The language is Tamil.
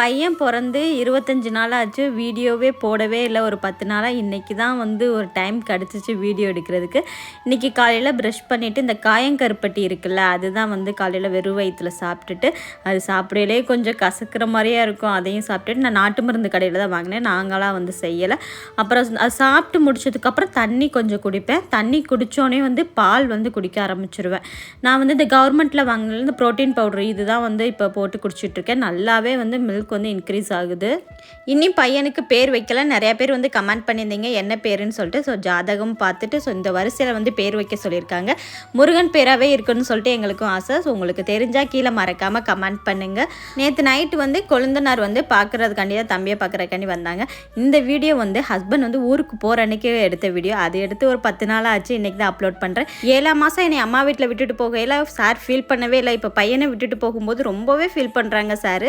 பையன் பிறந்து இருபத்தஞ்சி நாள் ஆச்சு வீடியோவே போடவே இல்லை. ஒரு பத்து நாளாக இன்றைக்கி தான் வந்து ஒரு டைம் கிடச்சிச்சு வீடியோ எடுக்கிறதுக்கு. இன்றைக்கி காலையில் ப்ரஷ் பண்ணிவிட்டு இந்த காயங்கருப்பட்டி இருக்குல்ல அதுதான் வந்து காலையில் வெறும் வயிற்றில் சாப்பிட்டுட்டு அது சாப்பிடலே கொஞ்சம் கசக்கிற மாதிரியே இருக்கும். அதையும் சாப்பிட்டுட்டு நான் நாட்டு மருந்து கடையில் தான் வாங்கினேன். நாங்களாம் வந்து செய்யலை. அப்புறம் அது சாப்பிட்டு முடிச்சதுக்கப்புறம் தண்ணி கொஞ்சம் குடிப்பேன். தண்ணி குடித்தோடனே வந்து பால் வந்து குடிக்க ஆரம்பிச்சிருவேன். நான் வந்து இந்த கவர்மெண்ட்டில் வாங்கினது இந்த ப்ரோட்டீன் பவுடர் இதுதான் வந்து இப்போ போட்டு குடிச்சிட்ருக்கேன் நல்லாவே வந்து மில்க் வந்து இன்க்ரீஸ் ஆகுது. இன்னும் பையனுக்கு பேர் வைக்கல. நிறைய பேர் வந்து கமெண்ட் பண்ணியிருந்தீங்க என்ன பேருன்னு சொல்லிட்டு. ஸோ ஜாதகம் பார்த்துட்டு ஸோ இந்த வரிசையில் வந்து பேர் வைக்க சொல்லியிருக்காங்க. முருகன் பேராகவே இருக்குன்னு சொல்லிட்டு எங்களுக்கும் ஆசை. ஸோ உங்களுக்கு தெரிஞ்சால் கீழே மறக்காமல் கமெண்ட் பண்ணுங்கள் நேற்று நைட்டு வந்து கொழுந்தனார் வந்து பார்க்குறதுக்காண்டி தான் தம்பியை பார்க்குறக்காண்டி வந்தாங்க. இந்த வீடியோ வந்து ஹஸ்பண்ட் வந்து ஊருக்கு போகிற அன்னைக்கு எடுத்த வீடியோ அது எடுத்து ஒரு பத்து நாள் ஆச்சு. இன்றைக்கி தான் அப்லோட் பண்ணுறேன் ஏழாம் மாதம் என்னை அம்மா வீட்டில் விட்டுட்டு போகையில் சார் ஃபீல் பண்ணவே இல்லை. இப்போ பையனை விட்டுட்டு போகும்போது ரொம்பவே ஃபீல் பண்ணுறாங்க சார்